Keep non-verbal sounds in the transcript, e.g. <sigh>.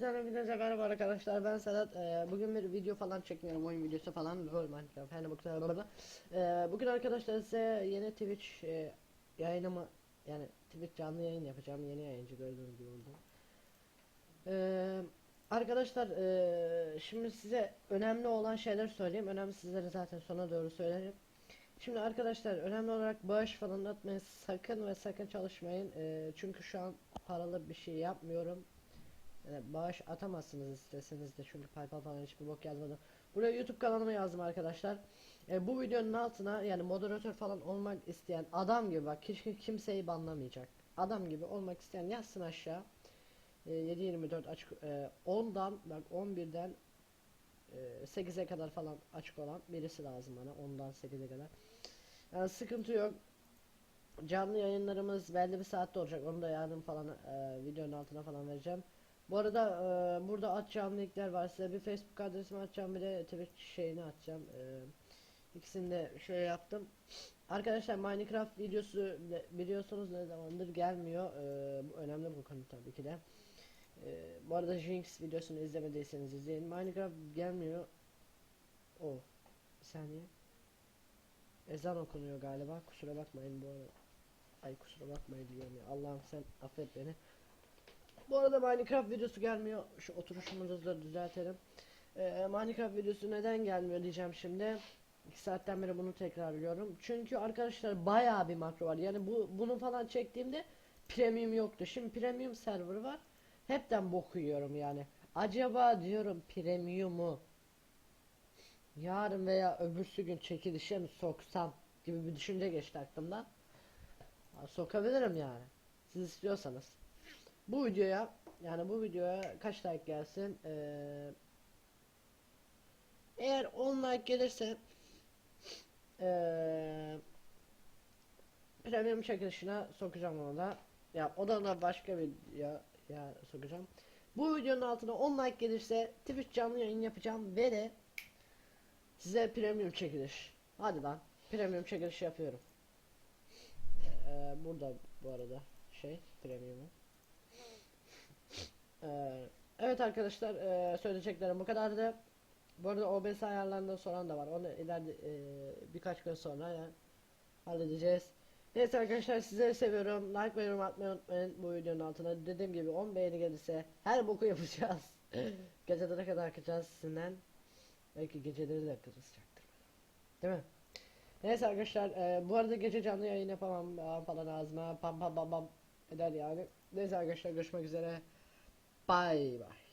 Hepinizden hepinize merhaba arkadaşlar. Ben Sedat Ee, bugün bir video falan çekmiyorum oyun videosu falan LOL Minecraft hani arada ee, bugün arkadaşlar size yeni Twitch e, yayınımı yani Twitch canlı yayın yapacağım yeni yayıncı gördüğünüz gibi oldu ee, arkadaşlar ee, şimdi size önemli olan şeyler söyleyeyim. Önemli sizlere zaten sona doğru söylerim. Şimdi arkadaşlar önemli olarak bağış falan atmayın. Sakın ve sakın çalışmayın. Ee, çünkü şu an paralı bir şey yapmıyorum yani bağış atamazsınız isteseniz de çünkü PayPal falan hiçbir bok yazmadım. Buraya YouTube kanalımı yazdım arkadaşlar. E, bu videonun altına yani moderatör falan olmak isteyen adam gibi bak hiç kimseyi banlamayacak. Adam gibi olmak isteyen yazsın aşağı. E, 7-24 açık e, 10'dan bak 11'den e, 8'e kadar falan açık olan birisi lazım bana 10'dan 8'e kadar. Yani sıkıntı yok. Canlı yayınlarımız belli bir saatte olacak. Onu da yarın falan e, videonun altına falan vereceğim. Bu arada e, burada atacağım linkler var. Size bir Facebook adresimi atacağım bir de Twitch şeyini atacağım. E, ikisini de şöyle yaptım. Arkadaşlar Minecraft videosu biliyorsunuz ne zamandır gelmiyor. E, önemli bu konu tabii ki de. E, bu arada Jinx videosunu izlemediyseniz izleyin. Minecraft gelmiyor. O. Bir saniye. Ezan okunuyor galiba. Kusura bakmayın bu arada. Ay kusura bakmayın diyorum ya. Allah'ım sen affet beni. Bu arada Minecraft videosu gelmiyor. Şu oturuşumuzu da düzeltelim. Ee, Minecraft videosu neden gelmiyor diyeceğim şimdi. 2 saatten beri bunu tekrarlıyorum. Çünkü arkadaşlar bayağı bir makro var. Yani bu bunu falan çektiğimde premium yoktu. Şimdi premium server var. Hepten boku yiyorum yani. Acaba diyorum premiumu yarın veya öbürsü gün çekilişe mi soksam gibi bir düşünce geçti aklımdan. Sokabilirim yani. Siz istiyorsanız. Bu videoya yani bu videoya kaç like gelsin? Ee, eğer 10 like gelirse ee, premium çekilişine sokacağım onu da. Ya o da başka bir ya, ya sokacağım. Bu videonun altına 10 like gelirse Twitch canlı yayın yapacağım ve de size premium çekiliş. Hadi lan. Premium çekiliş yapıyorum. Ee, burada bu arada şey premiumu. Ee, evet arkadaşlar ee, söyleyeceklerim bu kadardı. Bu arada OBS ayarlarından soran da var. Onu ileride ee, birkaç gün sonra yani halledeceğiz. Neyse arkadaşlar sizleri seviyorum. Like ve yorum atmayı unutmayın bu videonun altına. Dediğim gibi 10 beğeni gelirse her boku yapacağız. <laughs> Gecelere kadar akacağız sizinden. Belki geceleri de kızacaktır. Değil mi? Neyse arkadaşlar e, bu arada gece canlı yayın yapamam e, falan ağzıma pam pam pam pam eder yani. Neyse arkadaşlar görüşmek üzere. バイバイ